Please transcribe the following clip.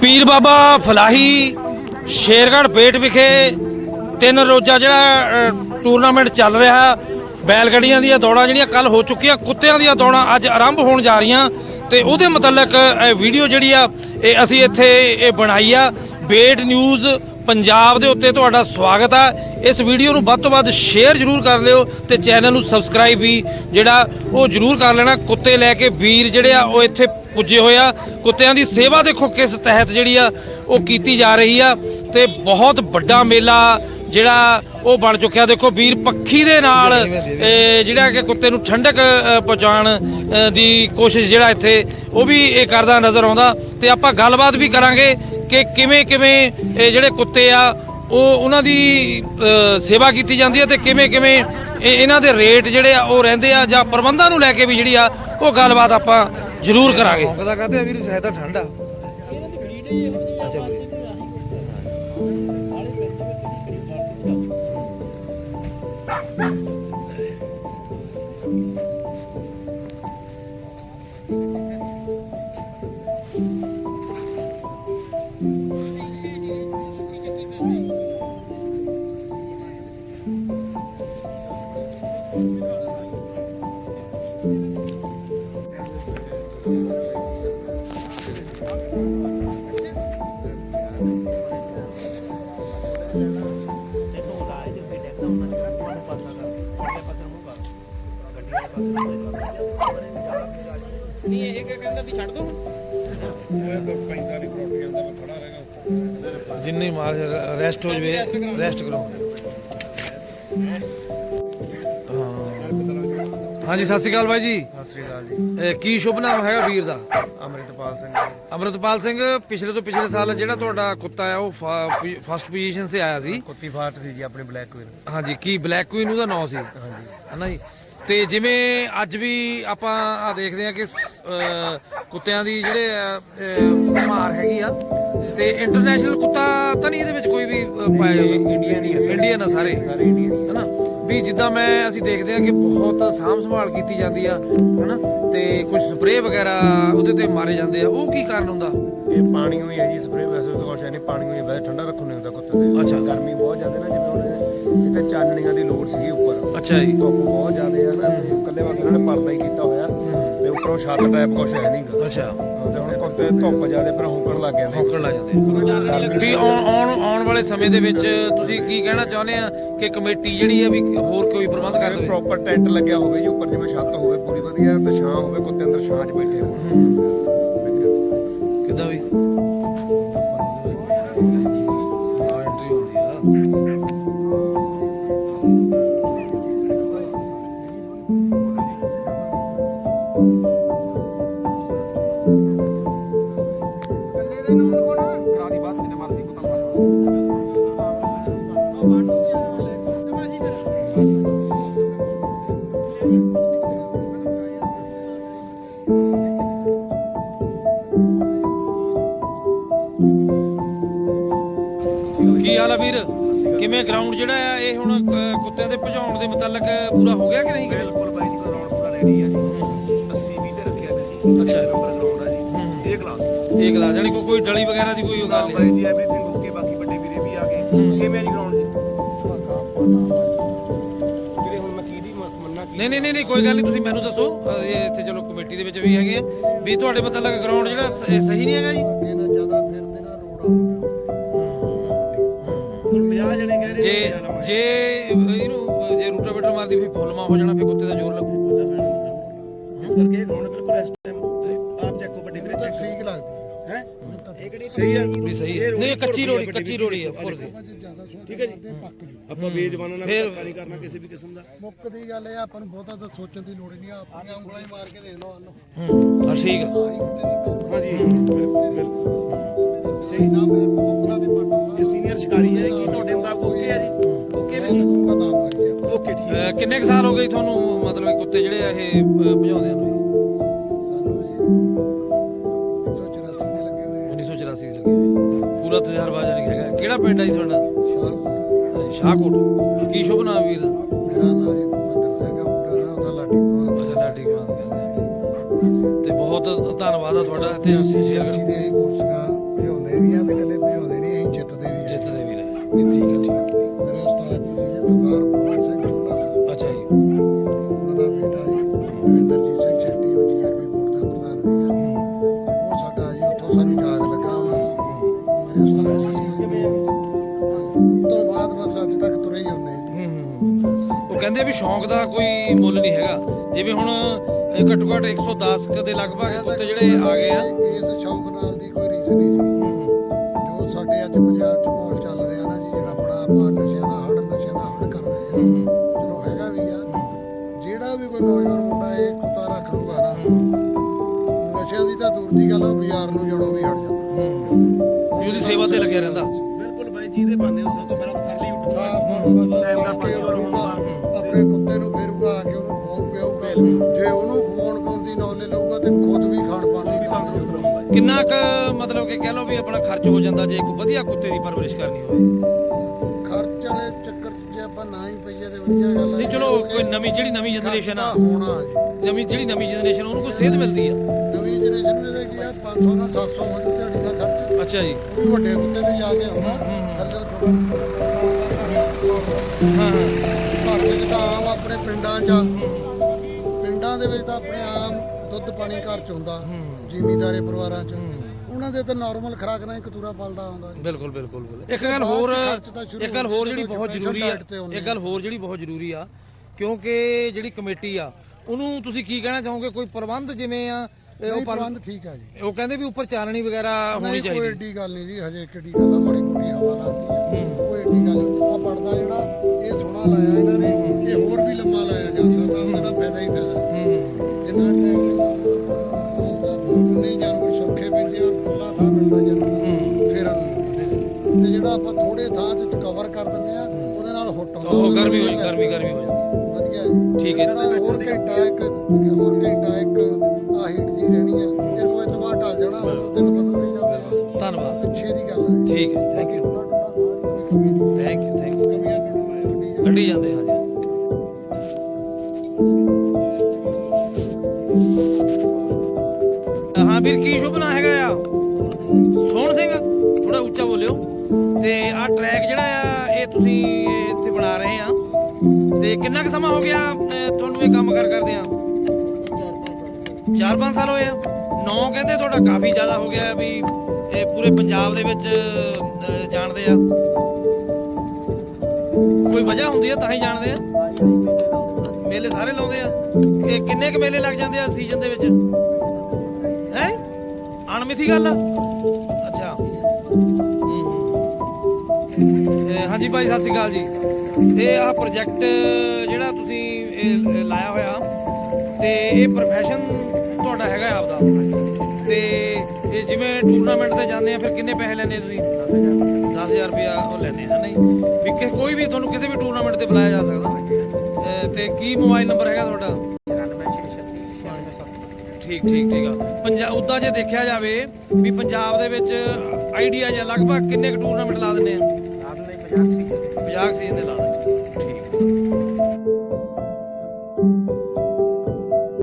ਪੀਰ ਬਾਬਾ ਫਲਾਹੀ, ਸ਼ੇਰਗੜ੍ਹ ਬੇਟ ਵਿਖੇ ਤਿੰਨ ਰੋਜ਼ਾ ਜਿਹੜਾ ਟੂਰਨਾਮੈਂਟ ਚੱਲ ਰਿਹਾ। ਬੈਲ ਦੀਆਂ ਦੌੜਾਂ ਜਿਹੜੀਆਂ ਕੱਲ ਹੋ ਚੁੱਕੀਆਂ, ਕੁੱਤਿਆਂ ਦੀਆਂ ਦੌੜਾਂ ਅੱਜ ਆਰੰਭ ਹੋਣ ਜਾ ਰਹੀਆਂ। ਤੇ ਉਹਦੇ ਮੁਤਲਕ, ਇਹ ਵੀਡੀਓ ਜਿਹੜੀ ਆ, ਇਹ ਅਸੀਂ ਇੱਥੇ ਇਹ ਬਣਾਈ ਆ। ਬੇਟ ਨਿਊਜ਼ ਪੰਜਾਬ ਦੇ ਉੱਤੇ ਤੁਹਾਡਾ ਸਵਾਗਤ ਆ। ਇਸ ਵੀਡੀਓ ਨੂੰ ਵੱਧ ਤੋਂ ਵੱਧ ਸ਼ੇਅਰ ਜਰੂਰ ਕਰ ਲਿਓ ਤੇ ਚੈਨਲ ਨੂੰ ਸਬਸਕ੍ਰਾਈਬ ਵੀ ਜਿਹੜਾ ਉਹ ਜਰੂਰ ਕਰ ਲੈਣਾ। ਕੁੱਤੇ ਲੈ ਕੇ ਵੀਰ ਜਿਹੜੇ ਆ, ਉਹ ਇੱਥੇ ਪੁੱਜੇ ਹੋਏ ਆ। ਕੁੱਤਿਆਂ ਦੀ ਸੇਵਾ ਦੇਖੋ ਕਿਸ ਤਹਿਤ ਜਿਹੜੀ ਆ ਉਹ ਕੀਤੀ ਜਾ ਰਹੀ ਆ। ਤੇ ਬਹੁਤ ਵੱਡਾ ਮੇਲਾ ਜਿਹੜਾ ਉਹ ਬਣ ਚੁੱਕਿਆ। ਦੇਖੋ ਵੀਰ ਪੱਖੀ ਦੇ ਨਾਲ ਜਿਹੜਾ ਕਿ ਕੁੱਤੇ ਨੂੰ ਠੰਡਕ ਪਹੁੰਚਾਉਣ ਦੀ ਕੋਸ਼ਿਸ਼ ਜਿਹੜਾ ਇੱਥੇ ਉਹ ਵੀ ਇਹ ਕਰਦਾ ਨਜ਼ਰ ਆਉਂਦਾ। ਤੇ ਆਪਾਂ ਗੱਲਬਾਤ ਵੀ ਕਰਾਂਗੇ ਕਿ ਕਿਵੇਂ ਕਿਵੇਂ ਇਹ ਜਿਹੜੇ ਕੁੱਤੇ ਆ ਉਹ ਉਹਨਾਂ ਦੀ ਸੇਵਾ ਕੀਤੀ ਜਾਂਦੀ ਹੈ ਤੇ ਕਿਵੇਂ ਕਿਵੇਂ ਇਹ- ਇਹਨਾਂ ਦੇ ਰੇਟ ਜਿਹੜੇ ਆ ਉਹ ਰਹਿੰਦੇ ਆ ਜਾਂ ਪ੍ਰਬੰਧਾਂ ਨੂੰ ਲੈ ਕੇ ਵੀ ਜਿਹੜੀ ਆ ਉਹ ਗੱਲਬਾਤ ਆਪਾਂ ਜ਼ਰੂਰ ਕਰਾਂਗੇ। ਭੌਂਕਦਾ ਕਹਤੇ ਵੀਰ ਹੈ ਤਾਂ ਠੰਡਾ ਅੱਛਾ। ਵੀਰੇ ਨਹੀਂ ਇਹ ਕਿ ਕਹਿੰਦਾ ਵੀ ਛੱਡ ਦੋ। ਜਿੰਨੀ ਮਾਰ ਰੈਸਟ ਹੋ ਜਵੇ ਰੈਸਟ ਕਰੋ। ਹਾਂਜੀ ਸਤਿ ਸ਼੍ਰੀ ਅਕਾਲ ਬਾਈ ਜੀ। ਸਤਿ ਸ੍ਰੀ ਅਕਾਲ ਜੀ। ਇਹ ਕੀ ਸ਼ੁਭ ਨਾਮ ਹੈਗਾ ਵੀਰ ਦਾ? ਅੰਮ੍ਰਿਤਪਾਲ ਸਿੰਘ ਅਮਰਤਪਾਲ ਸਿੰਘ ਪਿਛਲੇ ਤੋਂ ਪਿਛਲੇ ਸਾਲ ਜਿਹੜਾ ਤੁਹਾਡਾ ਕੁੱਤਾ ਆ ਉਹ ਫਸਟ ਪੋਜੀਸ਼ਨ 'ਤੇ ਆਇਆ ਸੀ। ਕੁੱਤੀ ਫਾਟ ਸੀ ਜੀ ਆਪਣੇ ਬਲੈਕ ਕੁਇਨ ਹਾਂਜੀ ਕੀ ਬਲੈਕ ਕੁਈਨ ਉਹਦਾ ਨਾਮ ਸੀ? ਹਾਂਜੀ। ਹਨਾ ਜੀ? ਤੇ ਜਿਵੇਂ ਅੱਜ ਵੀ ਆਪਾਂ ਆ ਦੇਖਦੇ ਆ ਕਿ ਕੁੱਤਿਆਂ ਦੀ ਜਿਹੜੇ ਮਾਰ ਹੈਗੀ ਆ। ਤੇ ਇੰਟਰਨੈਸ਼ਨਲ ਕੁੱਤਾ ਤਾਂ ਨਹੀਂ ਇਹਦੇ ਵਿੱਚ ਕੋਈ ਵੀ ਪਾਇਆ ਜਾਂਦਾ? ਇੰਡੀਅਨ ਹੀ ਇੰਡੀਅਨ ਆ ਸਾਰੇ। ਸਾਰੇ ਇੰਡੀਅਨ ਹੀ ਹਨਾ? ਵੀ ਜਿੱਦਾਂ ਮੈਂ ਅਸੀਂ ਦੇਖਦੇ ਆ ਕਿ ਬਹੁਤ ਸਾਂਭ ਸੰਭਾਲ ਕੀਤੀ ਜਾਂਦੀ ਆ ਹਨਾ? ਤੇ ਕੁਝ ਸਪਰੇਅ ਵਗੈਰਾ ਉਹਦੇ ਤੇ ਮਾਰੇ ਜਾਂਦੇ ਆ। ਉਹ ਕੀ ਕਾਰਨ ਹੁੰਦਾ? ਇਹ ਪਾਣੀ ਹੋਈ ਹੈ ਜੀ ਸਪਰੇ ਵੈਸੇ ਤਾਂ ਕੁਛ ਨਹੀਂ ਪਾਣੀ ਹੋਈ ਵੈਸੇ ਠੰਡਾ ਰੱਖਣ ਨਹੀਂ ਹੁੰਦਾ ਕੁੱਤੇ ਦੇ। ਅੱਛਾ। ਗਰਮੀ ਬਹੁਤ ਜ਼ਿਆਦਾ ਨਾ ਜਿਵੇਂ ਹੁਣ ਇੱਥੇ ਚਾਨਣੀਆਂ ਦੀ ਲੋੜ ਸੀਗੀ ਉੱਪਰ। ਅੱਛਾ ਜੀ। ਧੁੱਪ ਬਹੁਤ ਜ਼ਿਆਦਾ ਆ ਨਾ ਤੇ ਇਕੱਲੇ ਬਸ ਇਹਨਾਂ ਨੇ ਪਰਦਾ ਹੀ ਕੀਤਾ ਹੋਇਆ। ਉੱਪਰੋਂ ਛੱਤ ਟਾਈਪ ਕੁਛ ਹੈ ਨਹੀਂਗਾ ਅੱਛਾ। ਤੇ ਹੁਣ ਕੁੱਤੇ ਧੁੱਪ ਜ਼ਿਆਦਾ ਫਿਰ ਹੁਕਣ ਲੱਗ ਜਾਂਦੇ। ਹੌਂਕਣ ਲੱਗ ਜਾਂਦੇ। ਵੀ ਆਉਣ ਆਉਣ ਵਾਲੇ ਸਮੇਂ ਦੇ ਵਿੱਚ ਤੁਸੀਂ ਕੀ ਕਹਿਣਾ ਚਾਹੁੰਦੇ ਆ ਕਿ ਕਮੇਟੀ ਜਿਹੜੀ ਆ ਵੀ ਹੋਰ ਕੋਈ ਪ੍ਰਬੰਧ ਕਰ ਦੇਵੇ? ਪ੍ਰੋਪਰ ਟੈਂਟ ਲੱਗਿਆ ਹੋਵੇ ਜੀ ਉੱਪਰ ਜਿਵੇਂ ਛੱਤ ਹੋਵੇ ਪੂਰੀ ਵਧੀਆ ਤੇ ਛਾਂ ਹੋਵੇ ਕੁੱਤੇ ਅੰਦਰ ਛਾਂ 'ਚ ਬੈਠੇ ਹੋਣ। ਕਿੱਦਾਂ ਵੀ? ਕੀ ਹਾਲ ਆ ਵੀਰ? ਕਿਵੇਂ ਗਰਾਊਂਡ ਜਿਹੜਾ ਆ ਇਹ ਹੁਣ ਅ, ਕੁੱਤਿਆਂ ਦੇ ਭਜਾਉਣ ਦੇ ਮੁਤਲਕ ਪੂਰਾ ਹੋ ਗਿਆ ਕਿ ਨਹੀਂ? ਬਿਲਕੁਲ ਬਾਈ ਜੀ ਗਰਾਊਂਡ ਪੂਰਾ ਰੈਡੀ ਆ ਜੀ। 80 20 ਤੇ ਰੱਖਿਆ ਗਿਆ ਜੀ। ਅੱਛਾ। ਇਹ ਗਲਾ ਜਾਨੀ ਕੋਈ ਕੋਈ ਡਲੀ ਵਗੈਰਾ ਦੀ ਕੋਈ ਉਹ ਗੱਲ ਬਾਈ ਨਹੀਂ ਜੀ ਐਵਰੀਥਿੰਗ ਓਕੇ ਬਾਕੀ ਵੱਡੇ ਵੀਰੇ ਵੀ ਆ ਗਏ। ਕਿਵੇਂ ਆ ਜੀ ਗਰਾਊਂਡ ਜੀ ਵੀਰੇ ਹੁਣ ਮੈਂ ਕਿਹਦੀ ਮ- ਮੰਨਾ ਕੀ ਨਹੀਂ ਨਹੀਂ ਨਹੀਂ ਨਹੀਂ, ਕੋਈ ਗੱਲ ਨਹੀਂ ਤੁਸੀਂ ਮੈਨੂੰ ਦੱਸੋ। ਇਹ ਇੱਥੇ ਚਲੋ ਕਮੇਟੀ ਦੇ ਵਿੱਚ ਵੀ ਹੈਗੇ ਆ। ਵੀ ਤੁਹਾਡੇ ਮੁਤਲਕ ਗਰਾਊਂਡ ਜਿਹੜਾ ਸ- ਇਹ ਸਹੀ ਨਹੀਂ ਹੈਗਾ ਜੀ? ਇਹਨਾਂ ਜ਼ਿਆਦਾ ਫਿਰਦੇ ਨਾ ਰੋਡ ਹੁਣ 50 ਜਣੇ ਕਹਿ ਰਹੇ ਜੇ ਜੇ ਇਹਨੂੰ ਜੇ ਰੂਟਾਵੇਟਰ ਮਾਰਦੀ ਫਿਰ ਫੁੱਲ ਮਾ ਹੋ ਜਾਣਾ ਫਿਰ ਕੁੱਤੇ ਦਾ ਜ਼ੋਰ ਲੱਗੂ। ਇਸ ਕਰਕੇ ਗਰਾਊਂਡ ਬਿਲਕੁਲ ਇਸ ਸਹੀ ਆ ਵੀ ਸਹੀ ਹੈ। ਨਹੀਂ ਇਹ ਕੱਚੀ ਰੋੜੀ ਕੱਚੀ ਰੋੜੀ ਆ ਉੱਪਰ ਦੀ ਠੀਕ ਹੈ ਜੀ। ਆਪਾਂ ਬੇਜ਼ਬਾਨਾਂ ਨਾਲ ਫਿਰ- ਧੱਕਾ ਨਹੀਂ ਕਰਨਾ ਕਿਸੇ ਵੀ ਕਿਸਮ ਦਾ। ਮੁੱਕ ਦੀ ਗੱਲ ਇਹ ਆ, ਆਪਾਂ ਨੂੰ ਬਹੁਤਾ ਤਾਂ ਸੋਚਣ ਦੀ ਲੋੜ ਹੀ ਨਹੀਂ ਆ। ਆਪਣੀਆਂ ਉਂਗਲਾਂ ਹੀ ਮਾਰ ਕੇ ਦੇਖ ਲਓ ਉਹਨੂੰ ਹੂੰ ਆ ਠੀਕ ਆ ਆਹੀ ਮੁੰਡੇ ਦੀ ਮਿਹਰਬਾਨੀ ਹਾਂਜੀ ਬਿਲਕੁਲ ਬਿਲਕੁਲ ਸਹੀ। ਨਾ ਮੇਰੇ ਮੁੱਕਣਾ ਦੇ ਪੱਟ ਇਹ ਸੀਨੀਅਰ ਸ਼ਿਕਾਰੀ ਹੈ ਕਿ ਤੁਹਾਡੇ ਮੁਤਾਬਕ ਓਕੇ ਹੈ ਜੀ? ਓਕੇ ਮੈਂ ਵੀ ਜੀ ਤਾਂ ਨਾ ਮਾਰੀ ਆ। ਓਕੇ ਠੀਕ ਹੈ। ਅ, ਕਿੰਨੇ ਕੁ ਸਾਲ ਹੋ ਗਏ ਤੁਹਾਨੂੰ ਮਤਲਬ ਕੁੱਤੇ ਜਿਹੜੇ ਆ ਇਹ ਭਜਾਉਂਦੇ ਨੂੰ ਪੂਰਾ ਤਜਰਬਾ ਜਾਨੀ ਹੈਗਾ। ਕਿਹੜਾ ਪਿੰਡ ਆ ਜੀ ਤੁਹਾਡਾ? ਆ ਸ਼ਾਹਕੋਟ। ਕੀ ਸ਼ੁਭ ਨਾਮ ਵੀਰ ਦਾ? ਮੇਰਾ ਨਾਮ ਜੀ ਮਹਿੰਦਰ ਸਿੰਘ ਆ ਪੂਰਾ ਨਾਮ ਉਹਦਾ ਲਾਡੀ ਪ੍ਰਵਾਨ ਅੱਛਾ ਲਾਡੀ ਕੁਮਾਰ ਕਹਿੰਦੇ ਆ। ਤੇ ਬਹੁਤ ਧੰਨਵਾਦ ਆ ਤੁਹਾਡਾ ਇੱਥੇ। ਅਸੀਂ ਦੇ ਕੁਰਸੀਆਂ ਭਿਉਣ ਸਾਨੂੰ ਸ਼ੌਂਕ ਦਾ ਕੋਈ ਮੁੱਲ ਨਹੀਂ ਹੈਗਾ। ਜਿਵੇਂ ਹੁਣ ਘੱਟੋ ਘੱਟ 110 ਕੁ ਦੇ ਲਗਭਗ ਕੁੱਤੇ ਜਿਹੜੇ ਆ ਗਏ ਆ। ਇਸ ਸ਼ੌਂਕ ਨਾਲ ਦੀ ਕੋਈ ਰੀਸ ਨਹੀਂ ਜੀ। ਜੋ ਸਾਡੇ ਅੱਜ ਪੰਜਾਬ 'ਚ ਮਾਹੌਲ ਚੱਲ ਰਿਹਾ ਨਾ ਜੀ ਜਿਹੜਾ ਬੜਾ ਆਪਾਂ ਨਸ਼ਿਆਂ ਦਾ ਹੜ ਨਸ਼ਿਆਂ ਦਾ ਹੜ ਕਰ ਰਹੇ ਆ। ਚਲੋ ਹੈਗਾ ਵੀ ਆ। ਜਿਹੜਾ ਵੀ ਕੋਈ ਨੌਜਵਾਨ ਮੁੰਡਾ ਇਹ ਕੁੱਤਾ ਰੱਖ ਲੂਗਾ ਨਾ ਨਸ਼ਿਆਂ ਦੀ ਤਾਂ ਦੂਰ ਦੀ ਗੱਲ ਆ ਉਹ ਬਾਜ਼ਾਰ ਨੂੰ ਜਾਣੋਂ ਵੀ ਹਟ ਜਾਂਦਾ। ਉਹਦੀ ਸੇਵਾ ਤੇ ਲੱਗਿਆ ਰਹਿੰਦਾ। ਬਿਲਕੁਲ ਬਾਈ ਜੀ ਦੇ ਬਾਨੇ ਉਸ ਤੋਂ ਪਹਿਲਾਂ ਕਰ ਲਈ ਉੱਠ। ਟਾਈਮ ਦਾ ਪਾਣੀ ਆਪਣੇ ਕੁੱਤੇ ਜੇ ਉਹਨੂੰ ਖਵਾਉਣ ਪਾਉਣ ਦੀ ਨੌਲੇਜ ਲਊਗਾ ਤੇ ਖੁਦ ਵੀ ਖਾਣ ਪਾਣ ਦੀ ਤੰਦਰੁਸਤ ਰਹੂਗਾ ਕਿੰਨਾ ਕੁ ਮਤਲਬ ਕਿ ਕਹਿ ਲਓ ਵੀ ਆਪਣਾ ਖਰਚ ਹੋ ਜਾਂਦਾ ਜੇ ਇੱਕ ਵਧੀਆ ਕੁੱਤੇ ਦੀ ਪਰਵਰਿਸ਼ ਕਰਨੀ ਹੋਵੇ। ਖਰਚ ਵਾਲੇ ਚੱਕਰ 'ਚ ਜੇ ਆਪਾਂ ਨਾ ਹੀ ਪਈਏ ਤੇ ਵਧੀਆ ਗੱਲ ਆ। ਨਹੀਂ ਚਲੋ ਕੋਈ ਨਵੀਂ ਜਿਹੜੀ ਨਵੀਂ ਜਨਰੇਸ਼ਨ ਆ। ਹੋਣਾ ਜੀ। ਨਵੀਂ ਜਿਹੜੀ ਨਵੀਂ ਜਨਰੇਸ਼ਨ ਉਹਨੂੰ ਕੋਈ ਸੇਧ ਮਿਲਦੀ ਆ? ਨਵੀਂ ਜਨਰੇਸ਼ਨ ਦੇ ਕੀ ਆ 500 ਨਾਲ 700 ਹੋ ਦਿਹਾੜੀ ਦਾ ਖਰਚ। ਅੱਛਾ ਜੀ। ਉਹ ਵੀ ਵੱਡੇ ਕੁੱਤੇ ਤੇ ਜਾ ਕੇ ਆਉਣਾ। ਥੱਲੇ ਹਾਂ ਹਾਂ। ਘਰ ਵਿੱਚ ਤਾਂ ਆਮ ਆਪਣੇ ਪਿੰਡਾਂ 'ਚ। ਪਿੰਡਾਂ ਦੇ ਵਿੱਚ ਤਾਂ ਆਪਣੇ ਆਮ ਦੁੱਧ ਪਾਣੀ ਘਰ 'ਚ ਹੁੰਦਾ ਜ਼ਿਮੀਂਦਾਰੇ ਪਰਿਵਾਰਾਂ 'ਚ। ਉਹਨਾਂ ਦੇ ਤਾਂ ਨਾਰਮਲ ਖੁਰਾਕ ਨਾਲ ਇੱਕ ਤੂਰਾ ਪਲਦਾ ਆਉਂਦਾ ਬਿਲਕੁਲ ਬਿਲਕੁਲ ਬਿਲਕੁਲ। ਇੱਕ ਗੱਲ ਹੋਰ ਇੱਕ ਗੱਲ ਹੋਰ ਜਿਹੜੀ ਬਹੁਤ ਜ਼ਰੂਰੀ ਆ ਇੱਕ ਗੱਲ ਹੋਰ ਜਿਹੜੀ ਬਹੁਤ ਜ਼ਰੂਰੀ ਆ ਕਿਉਂਕਿ ਜਿਹੜੀ ਕਮੇਟੀ ਆ ਉਹਨੂੰ ਤੁਸੀਂ ਕੀ ਕਹਿਣਾ ਚਾਹੋਗੇ? ਕੋਈ ਪ੍ਰਬੰਧ ਜਿਵੇਂ ਆ ਇਹ ਉਹ ਪਰ- ਪ੍ਰਬੰਧ ਠੀਕ ਆ ਜੀ। ਉਹ ਕਹਿੰਦੇ ਵੀ ਉੱਪਰ ਚਾਨਣੀ ਵਗੈਰਾ ਹੋਣੀ ਨਹੀਂ ਕੋਈ ਚਾਹੀਦੀ। ਏਡੀ ਗੱਲ ਨਹੀਂ ਜੀ ਹਜੇ ਕਿੱਡੀ ਗੱਲ ਆ ਮਾੜੀ ਮੋਟੀ ਹਵਾ ਲੱਗਦੀ ਕੋਈ ਏਡੀ ਗੱਲ ਆ ਪੜਦਾ ਜਿਹੜਾ ਇਹ ਸੋਹਣਾ ਲਾਇਆ ਇਹਨਾਂ ਨੇ ਇਹ ਹੋਰ ਵੀ ਲੰਮਾ ਲਾਇਆ ਜਾ ਸਕਦਾ ਉਹਦਾ ਫਾਇਦਾ ਹੀ ਫਾਇਦਾ। ਹੂੰ। ਜਿੰਨਾ ਟਾਈਮ ਨਹੀਂ ਜਾਨਵਰ ਸੌਖੇ ਪੈਂਦੇ ਆ ਖੁੱਲਾ ਥਾਂ ਮਿਲਦਾ ਜਾਨਵਰ ਫੇਰਨ ਨੂੰ। ਤੇ ਜਿਹੜਾ ਆਪਾਂ ਥੋੜੇ ਥਾਂ 'ਚ ਕਵਰ ਕਰ ਦਿੰਦੇ ਆ ਉਹਦੇ ਨਾਲ ਹੁੱਟ ਉਹ ਉਹਦੇ ਗਰਮੀ ਨਾਲ ਹੋ ਗਰਮੀ ਗਰਮੀ ਹੋ ਜਾਂਦੀ। ਜੀ ਠੀਕ ਹੈ ਹੋਰ ਘੰਟਾ ਇੱਕ ਹੋਰ ਘੰਟਾ ਇੱਕ ਆ ਹੀਟ ਜੀ ਰਹਿਣੀ ਆ। ਇਹ ਕੋਈ ਤੋਂ ਬਾਅਦ ਟਲ ਜਾਣਾ ਉਹ ਦਿਨ ਬਦਲਦੇ ਜਾਂਦੇ ਆ ਧੰਨਵਾਦ। ਪਿੱਛੇ ਦੀ ਗੱਲ ਹੈ ਠੀਕ ਹੈ। Thank you thank you thank you ਕੱਢੀ ਜਾਂਦੇ ਹਾਂ ਜੀ ਹਾਂ ਵੀਰ ਕੀ ਸ਼ੁਭ ਨਾਂ ਹੈਗਾ ਆ? ਸੋਹਣ ਸਿੰਘ ਥੋੜਾ ਉੱਚਾ ਬੋਲਿਓ। ਤੇ ਆਹ ਟਰੈਕ ਜਿਹੜਾ ਤੇ ਕਿੰਨਾ ਕੁ ਸਮਾਂ ਹੋ ਗਿਆ ਅਹ, ਤੁਹਾਨੂੰ ਇਹ ਕੰਮ ਕਰ ਕਰਦੇ ਆ 4-5 ਸਾਲ ਹੋਏ ਆ। ਨੌ ਕਹਿੰਦੇ ਤੁਹਾਡਾ ਕਾਫੀ ਜ਼ਿਆਦਾ ਹੋ ਗਿਆ ਵੀ ਇਹ ਪੂਰੇ ਪੰਜਾਬ ਦੇ ਵਿੱਚ ਅਹ, ਜਾਣਦੇ ਆ। ਕੋਈ ਵਜ੍ਹਾ ਹੁੰਦੀ ਆ ਤਾਂ ਹੀ ਜਾਣਦੇ ਆ? ਮੇਲੇ ਸਾਰੇ ਲਾਉਂਦੇ ਆ। ਇਹ ਕਿੰਨੇ ਕੁ ਮੇਲੇ ਲੱਗ ਜਾਂਦੇ ਆ ਸੀਜ਼ਨ ਦੇ ਵਿੱਚ? ਹੈ? ਅਣਮਿੱਥੀ ਗੱਲ ਆ? ਅੱਛਾ। ਹੂੰ। ਇਹ ਹਾਂਜੀ ਭਾਈ ਸਤਿ ਸ਼੍ਰੀ ਅਕਾਲ ਜੀ। ਇਹ ਆਹ ਪ੍ਰੋਜੈਕਟ ਜਿਹੜਾ ਤੁਸੀਂ ਇਹ ਲਾਇਆ ਹੋਇਆ, ਤੇ ਇਹ profession ਤੁਹਾਡਾ ਹੈਗਾ ਆਪਦਾ। ਤੇ ਇਹ ਜਿਵੇਂ ਟੂਰਨਾਮੈਂਟ ਤੇ ਜਾਂਦੇ ਆ, ਫਿਰ ਕਿੰਨੇ ਪੈਸੇ ਲੈਂਦੇ ਤੁਸੀਂ? 10000 ਰੁਪਇਆ ਉਹ ਲੈਣੇ ਹੈ ਨਹੀਂ ਵੀ ਕਿ ਕੋਈ ਵੀ ਤੁਹਾਨੂੰ ਕਿਸੇ ਵੀ ਟੂਰਨਾਮੈਂਟ ਤੇ ਬੁਲਾਇਆ ਜਾ ਸਕਦਾ। ਤੇ- ਤੇ ਕੀ ਮੋਬਾਈਲ ਨੰਬਰ ਹੈਗਾ ਤੁਹਾਡਾ? ਠੀਕ ਠੀਕ ਠੀਕ ਆ। ਪੰਜਾਬ ਉਦਾਂ ਜੇ ਦੇਖਿਆ ਜਾਵੇ ਵੀ ਪੰਜਾਬ ਦੇ ਵਿੱਚ ਆਈਡੀਆ ਜਾਂ ਲਗਭਗ ਕਿੰਨੇ ਕੁ ਟੂਰਨਾਮੈਂਟ ਲਾ ਦਿੰਦੇ ਆ? 50 ਸੀਜ਼ਨ ਦੇ ਲਾ ਦਿੰਦੇ